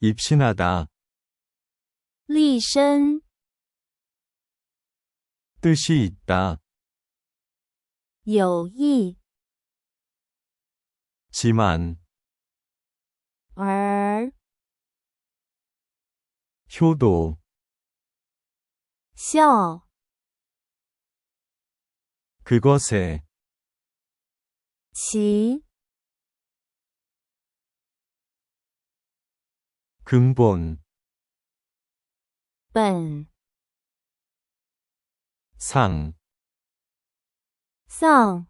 입신하다, 立身， 뜻이 있다, 有意， 지만, 而 효도, 效 그것에, 其 근본, 本 상, 丧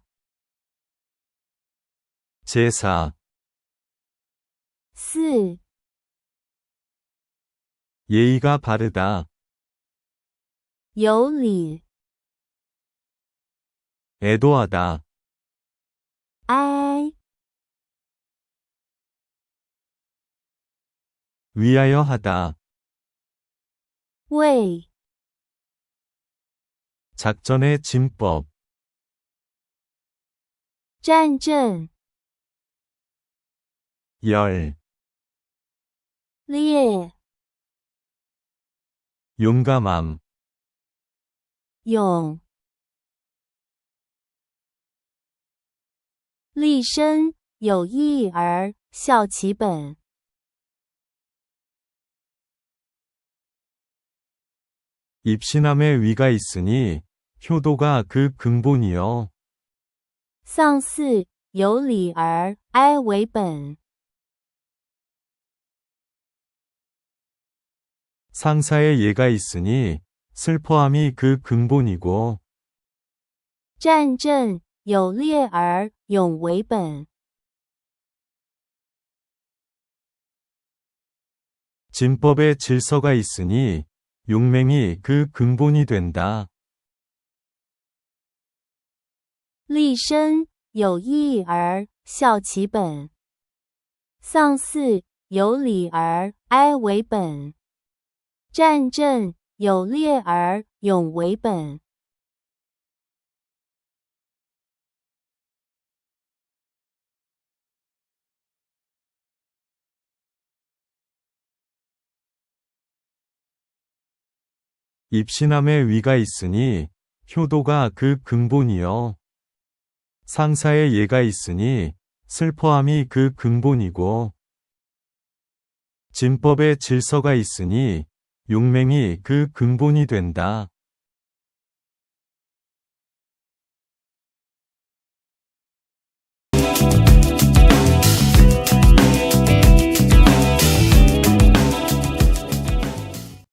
제사, 四 예의가 바르다, 有理 애도하다, 哀 위하여 하다, 为 작전의 진법, 战阵 열, 烈 용감함, 勇立身有义而效其本， 입신함의 위가 있으니 효도가 그 근본이요. 丧四有理而哀为本， 상사의 예가 있으니 슬퍼함이 그 근본이고 战阵有烈而勇为本， 진법의 질서가 있으니 용맹이 그 근본이 된다. 立身有义而效其本，丧四有理而哀为本，战阵有烈而勇为本。 입신함의 위가 있으니 효도가 그 근본이요. 상사의 예가 있으니 슬퍼함이 그 근본이고 진법의 질서가 있으니 용맹이 그 근본이 된다.